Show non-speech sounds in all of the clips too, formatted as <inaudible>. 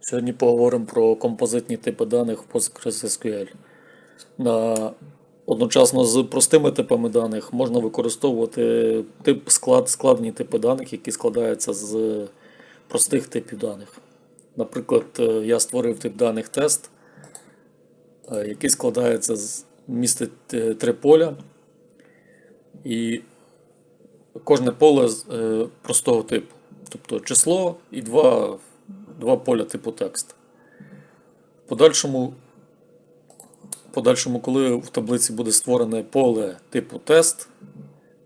Сьогодні поговоримо про композитні типи даних в PostgreSQL. На... Одночасно з простими типами даних можна використовувати тип, склад, складні типи даних, які складаються з простих типів даних. Наприклад, е, я створив тип даних тест, е, який складається з містить е, три поля, і кожне поле з простого типу, тобто число і два, два поля типу текст. Подальшому, подальшому, коли в таблиці буде створене поле типу тест,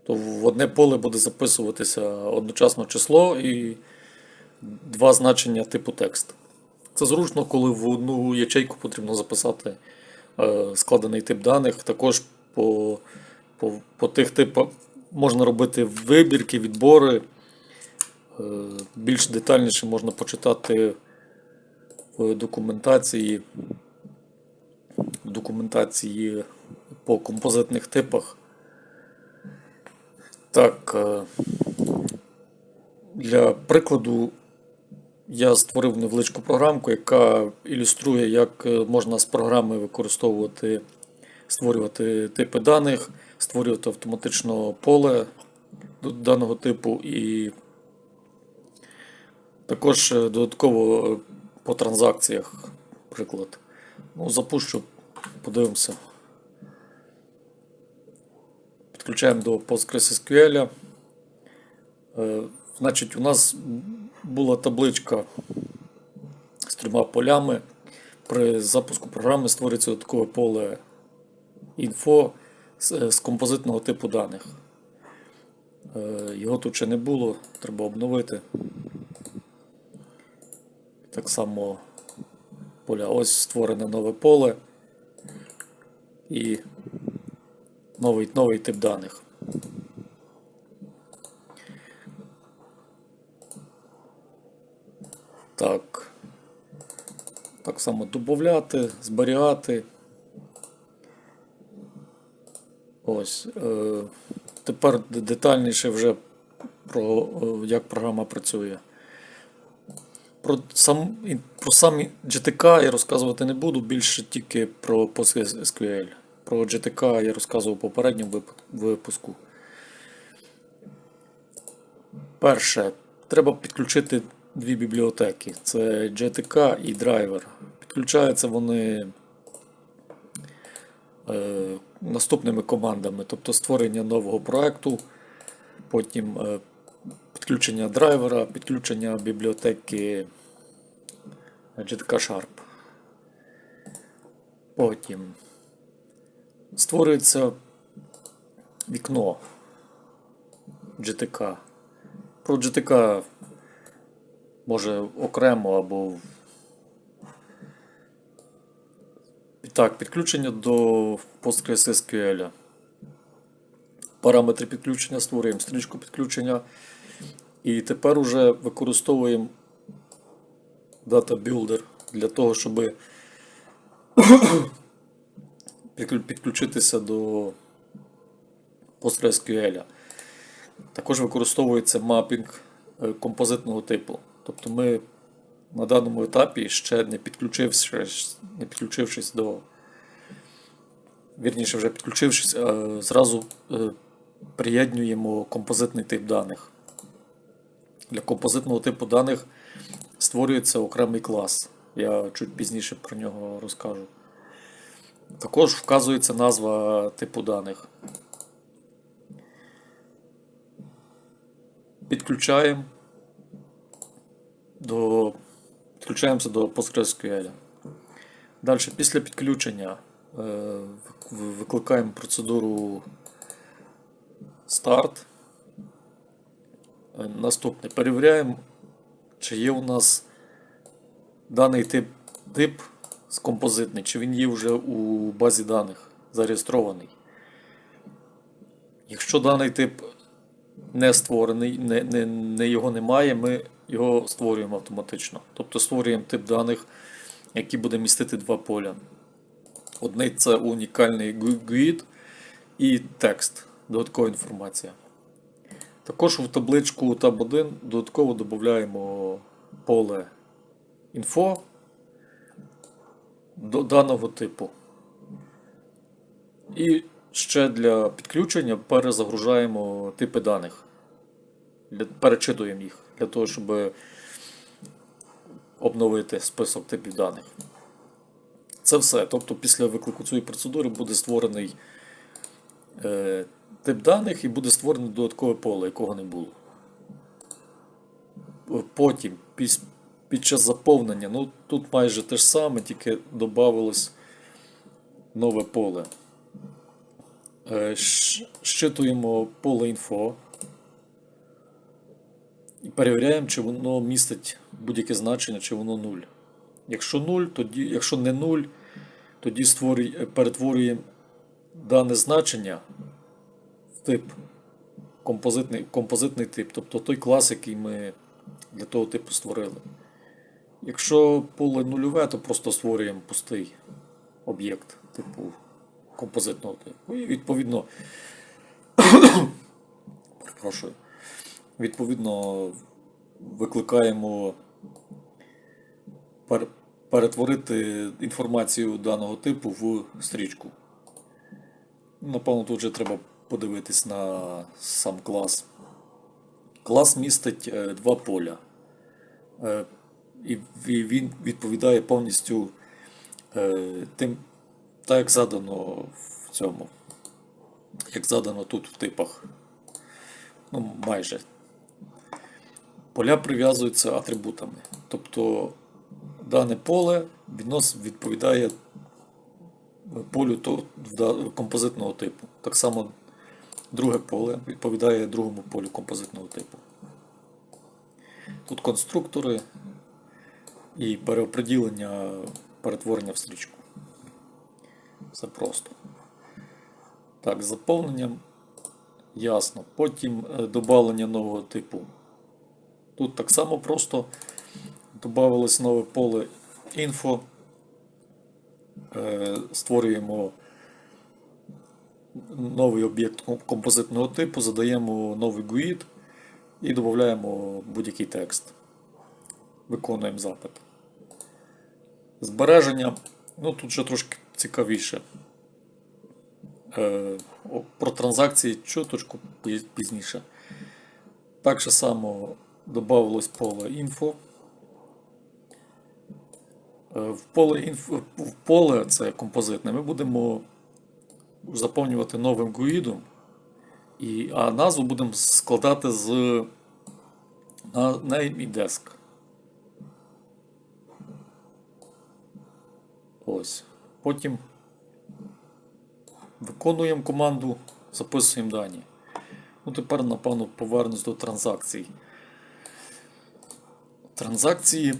то в одне поле буде записуватися одночасно число і два значення типу текст. Це зручно, коли в одну ячейку потрібно записати е, складений тип даних. Також по, по, по тих типах можна робити вибірки, відбори. Е, Більш детальніше можна почитати в документації, в документації по композитних типах. Так, е, для прикладу я створив невеличку програмку, яка ілюструє, як е, можна з програми використовувати, створювати типи даних, створювати автоматично поле даного типу і також е, додатково е, по транзакціях приклад. Ну, запущу, подивимося. Підключаємо до PostgreSQL. Е, Значить, у нас була табличка з трьома полями. При запуску програми створюється додаткове поле інфо з, композитного типу даних. Його тут ще не було, треба обновити. Так само поля. Ось створене нове поле і новий, новий тип даних. Так. Так само додати, зберігати. Ось. Е, тепер детальніше вже про е, як програма працює. Про сам, про сам GTK я розказувати не буду, більше тільки про PostgreSQL. Про GTK я розказував в попередньому випуску. Перше, треба підключити дві бібліотеки: це GTK і Driver. Підключаються вони е, наступними командами, тобто створення нового проекту, потім е, підключення драйвера, підключення бібліотеки GTK Sharp. Потім створюється вікно GTK. Про GTK може окремо або. Так, підключення до PostgreSQL. Параметри підключення створюємо стрічку підключення. І тепер уже використовуємо Data Builder для того, щоб <coughs> підключитися до PostgreSQL. Також використовується мапінг е, композитного типу. Тобто ми на даному етапі ще не підключившись, не підключившись до. Вірніше, вже підключившись, е, зразу е, приєднуємо композитний тип даних. Для композитного типу даних створюється окремий клас. Я чуть пізніше про нього розкажу. Також вказується назва типу даних. Підключаємо до, підключаємося до PostgreSQL. Далі, після підключення е, викликаємо процедуру Start. Наступне. Перевіряємо, чи є у нас даний тип, тип з композитний, чи він є вже у базі даних зареєстрований. Якщо даний тип не створений, не, не, не його немає, ми його створюємо автоматично. Тобто створюємо тип даних, який буде містити два поля. Одне це унікальний GUID і текст, додаткова інформація. Також в табличку Tab 1 додатково додаємо поле інфо до даного типу. І ще для підключення перезагружаємо типи даних. Перечитуємо їх для того, щоб обновити список типів даних. Це все. Тобто після виклику цієї процедури буде створений е, тип даних і буде створене додаткове поле, якого не було. Потім, піс, під час заповнення, ну тут майже те ж саме, тільки додавалось нове поле. Е, Щитуємо поле інфо і перевіряємо, чи воно містить будь-яке значення, чи воно 0. Якщо 0, тоді, якщо не 0, тоді створюй, е, перетворюємо дане значення тип композитний, композитний тип, тобто той клас, який ми для того типу створили. Якщо поле нульове, то просто створюємо пустий об'єкт типу композитного типу. І відповідно, <coughs> перепрошую, відповідно викликаємо пер- перетворити інформацію даного типу в стрічку. Напевно, тут вже треба подивитись на сам клас. Клас містить е, два поля. Е, і він відповідає повністю е, тим, так як задано в цьому, як задано тут в типах. Ну, майже. Поля прив'язуються атрибутами. Тобто дане поле віднос відповідає полю композитного типу. Так само друге поле відповідає другому полю композитного типу. Тут конструктори і переоприділення перетворення в стрічку. Все просто. Так, заповненням ясно. Потім е, додавлення нового типу. Тут так само просто додавалось нове поле інфо. Е, Створюємо новий об'єкт композитного типу, задаємо новий GUID і додаємо будь-який текст. Виконуємо запит. Збереження, ну тут вже трошки цікавіше. Е, Про транзакції чуточку пізніше. Так же само додавалось поле інфо. Е, В поле, інфо, в поле це композитне, ми будемо заповнювати новим гуїдом, і, а назву будемо складати з name і desk. Ось. Потім виконуємо команду, записуємо дані. Ну, тепер, напевно, повернусь до транзакцій. Транзакції.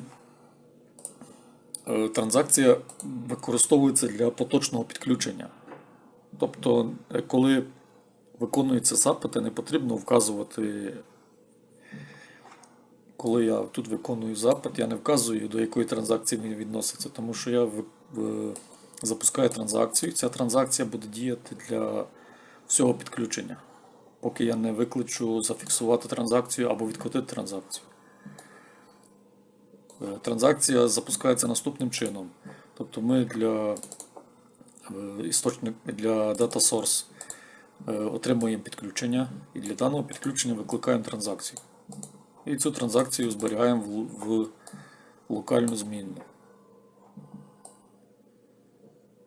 е, Транзакція використовується для поточного підключення. Тобто, е, коли виконуються запити, не потрібно вказувати. Коли я тут виконую запит, я не вказую, до якої транзакції він відноситься, тому що я запускаю транзакцію, ця транзакція буде діяти для всього підключення, поки я не викличу зафіксувати транзакцію або відкотити транзакцію. Е, Транзакція запускається наступним чином. Тобто ми для істочник для Data Source е, отримуємо підключення і для даного підключення викликаємо транзакцію. І цю транзакцію зберігаємо в локальну змінну.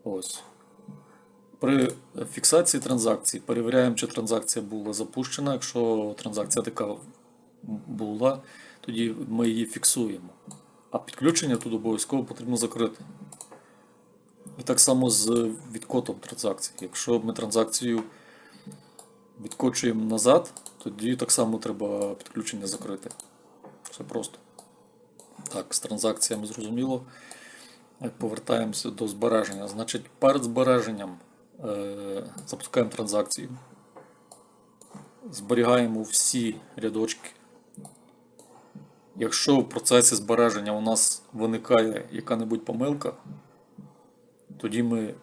Ось. При фіксації транзакції перевіряємо, чи транзакція була запущена. Якщо транзакція така була, тоді ми її фіксуємо. А підключення тут обов'язково потрібно закрити. І так само з відкотом транзакції. Якщо ми транзакцію відкочуємо назад, тоді так само треба підключення закрити. Все просто. Так, з транзакціями зрозуміло. Повертаємося до збереження. Значить, перед збереженням е, запускаємо транзакцію. Зберігаємо всі рядочки. Якщо в процесі збереження у нас виникає яка-небудь помилка, тоді ми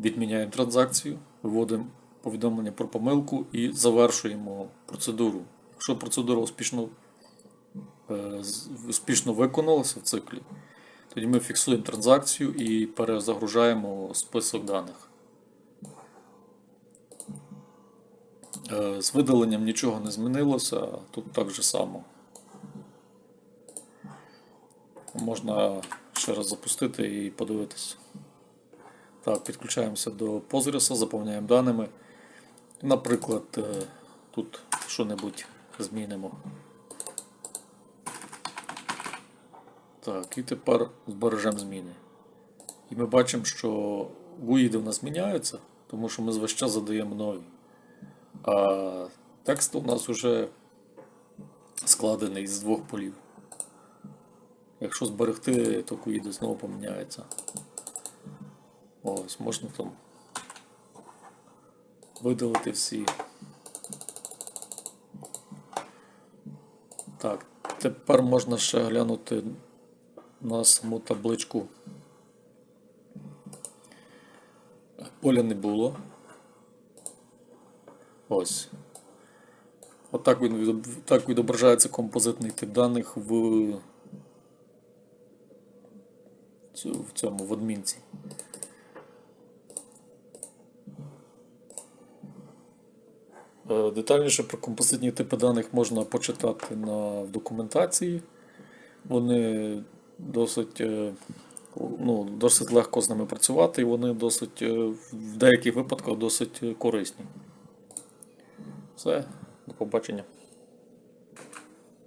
відміняємо транзакцію, виводимо повідомлення про помилку і завершуємо процедуру. Якщо процедура успішно е, успішно виконалося в циклі, тоді ми фіксуємо транзакцію і перезагружаємо список даних. Е, З видаленням нічого не змінилося, тут так же само. Можна ще раз запустити і подивитися. Так, підключаємося до Postgres, заповняємо даними. Наприклад, е, тут що-небудь змінимо. Так, і тепер збережемо зміни. І ми бачимо, що гуїди в нас міняються, тому що ми з час задаємо нові. А текст у нас вже складений з двох полів. Якщо зберегти, то гуїди знову поміняються. Ось, можна там видалити всі. Так, тепер можна ще глянути на саму табличку. Поля не було. Ось. Отак він так відображається композитний тип даних в, в цьому в адмінці. Е, Детальніше про композитні типи даних можна почитати на в документації. Вони досить, е, ну, досить легко з ними працювати, і вони досить е, в деяких випадках досить корисні. Все, до побачення.